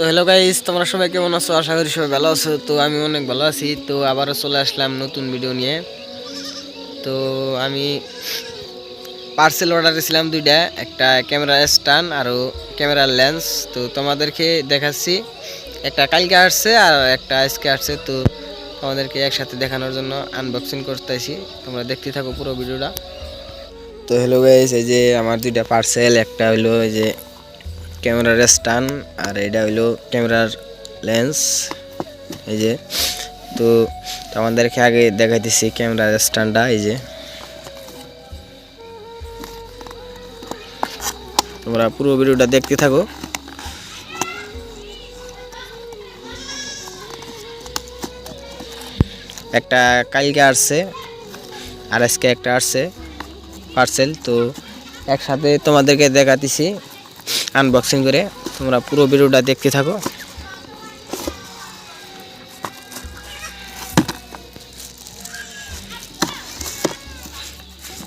তো hello guys তোমরা সবাই কেমন আছো? আশা করি সবাই ভালো আছো। তো আমি অনেক ভালো আছি। তো আবারও চলে আসলাম নতুন ভিডিও নিয়ে। তো আমি পার্সেল অর্ডার দিয়েছিলাম দুইটা, একটা ক্যামেরা স্ট্যান্ড আর ক্যামেরার লেন্স তো তোমাদেরকে দেখাচ্ছি। একটা কালকে আসছে আর একটা আজকে আসছে। তো তোমাদেরকে একসাথে দেখানোর জন্য আনবক্সিং করতেছি। তোমরা দেখতে থাকো পুরো ভিডিওটা তো হ্যালো গাইস এই যে আমার দুইটা পার্সেল একটা হলো এই যে ক্যামেরার স্ট্যান্ড আর এটা হইল ক্যামেরার লেন্স, এই যে। তো আমাদেরকে আগে দেখাইতেছি ক্যামেরার স্ট্যান্ডটা এই যে। তোমরা পুরো ভিডিওটা দেখতে থাকো। একটা কালকে আসছে, আর আজকে একটা আসছে পার্সেল তো একসাথে তোমাদেরকে দেখাতেছি। আনবক্সিং করে তোমরা পুরো ভিডিওটা দেখতে থাকো।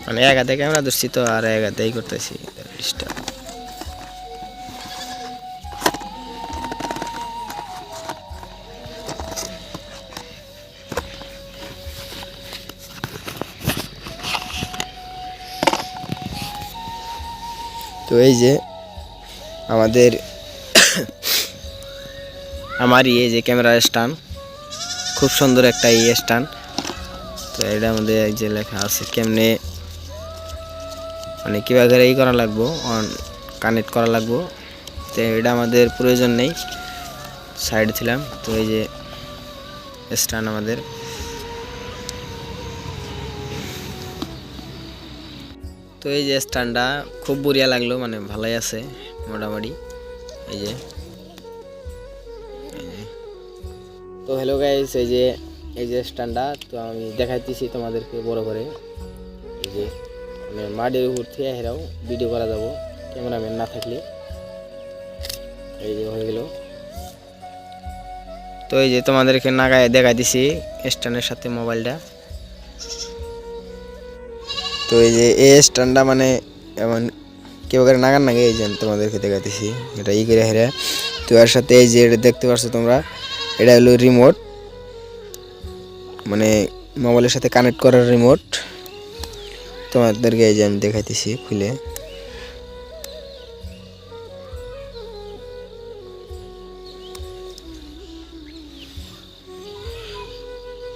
মানে এক হাতে ক্যামেরা ধরছি তো, আর এক হাতেই করতেছি তো এই যে আমাদের আমার ইয়ে যে ক্যামেরা স্ট্যান্ড, খুব সুন্দর একটা ইয়ে স্ট্যান্ড। তো এটা আমাদের যে লেখা আছে, কেমনে মানে কীভাবে ই করা লাগবো, অন কানেক্ট করা লাগবো। তো এটা আমাদের প্রয়োজন নেই সাইড ছিলাম, তো এই যে স্ট্যান্ড আমাদের। তো এই যে স্ট্যান্ডটা খুব বড়িয়া লাগল মানে ভালোই আছে। মোটামুটি। এই যে। তো হ্যালো গাইস এই যে এই যে স্ট্যান্ডটা, তো আমি দেখাইতেছি তোমাদেরকে বড় করে। এই যে মানে মাটির উপর থেকে হেরাও ভিডিও করা যাব ক্যামেরাম্যান না থাকলে। এই যে হয়ে গেল। তো এই যে তোমাদেরকে নাগায় দেখাইতেছি স্ট্যান্ডের সাথে মোবাইলটা। তো এই যে, এই স্ট্যান্ডটা মানে এমন কেউ করে নাগার নাগে, এই যে আমি তোমাদেরকে দেখাতেছি এটা ই করে হেরে। তো এর সাথে এই যে এটা দেখতে পাচ্ছ তোমরা, এটা হলো রিমোট মানে মোবাইলের সাথে কানেক্ট করার রিমোট তোমাদেরকে এই যে আমি দেখাইতেছি খুলে।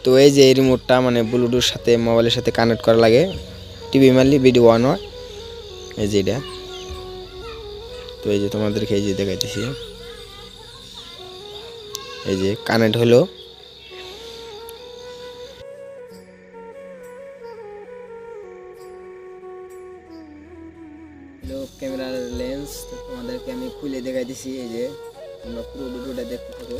তো এই যে এই রিমোটটা মানে ব্লুটুথের সাথে মোবাইলের সাথে কানেক্ট করা লাগে। টিভি মারলি ভিডিও অন হয় এই যে এটা। তো এই যে তোমাদেরকে এই যে দেখাইতেছি। এই যে কানেক্ট হলো। ক্যামেরার লেন্স তোমাদেরকে আমি খুলে দেখাইতেছি, এই যে আমরা পুরো ভিডিওটা দেখতে থাকো।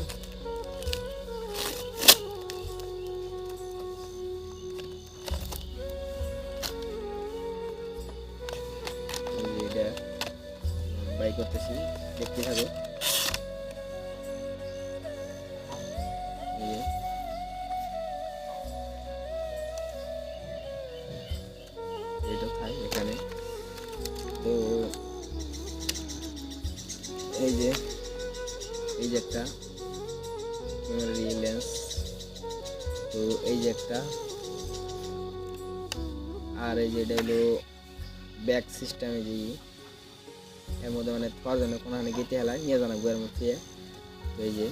করতেছি, দেখতে থাকো এটা এখানে। তো এই যে এই যে একটা তো এই যে একটা। আর এই যে ব্যাক সিস্টেম যে মধ্যে মানে পাওয়ার জন্য কোনো গেতে হেলায় নিয়ে জানা বইয়ের মধ্যে। এই যে